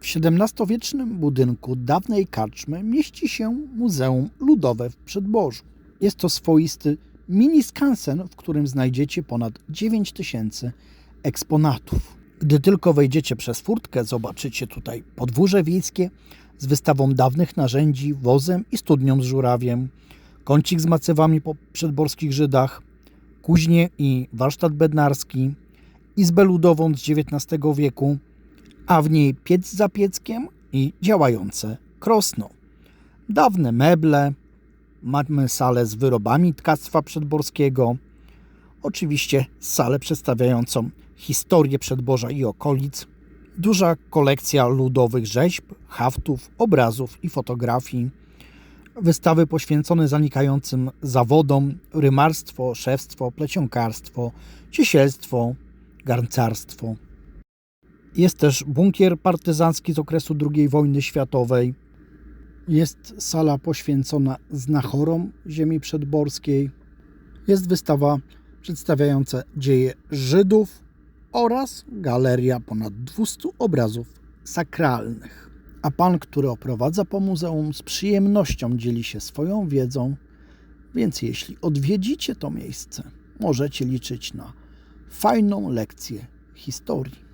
W XVII-wiecznym budynku dawnej karczmy mieści się Muzeum Ludowe w Przedborzu. Jest to swoisty mini skansen, w którym znajdziecie ponad 9 tysięcy eksponatów. Gdy tylko wejdziecie przez furtkę, zobaczycie tutaj podwórze wiejskie z wystawą dawnych narzędzi, wozem i studnią z żurawiem, kącik z macewami po przedborskich Żydach, kuźnię i warsztat bednarski, izbę ludową z XIX wieku, a w niej piec za pieckiem i działające krosno. Dawne meble, mamy salę z wyrobami tkactwa przedborskiego, oczywiście salę przedstawiającą historię Przedborza i okolic, duża kolekcja ludowych rzeźb, haftów, obrazów i fotografii, wystawy poświęcone zanikającym zawodom, rymarstwo, szewstwo, plecionkarstwo, ciesielstwo, garncarstwo. Jest też bunkier partyzancki z okresu II wojny światowej. Jest sala poświęcona znachorom ziemi przedborskiej. Jest wystawa przedstawiająca dzieje Żydów oraz galeria ponad 200 obrazów sakralnych. A pan, który oprowadza po muzeum, z przyjemnością dzieli się swoją wiedzą, więc jeśli odwiedzicie to miejsce, możecie liczyć na fajną lekcję historii.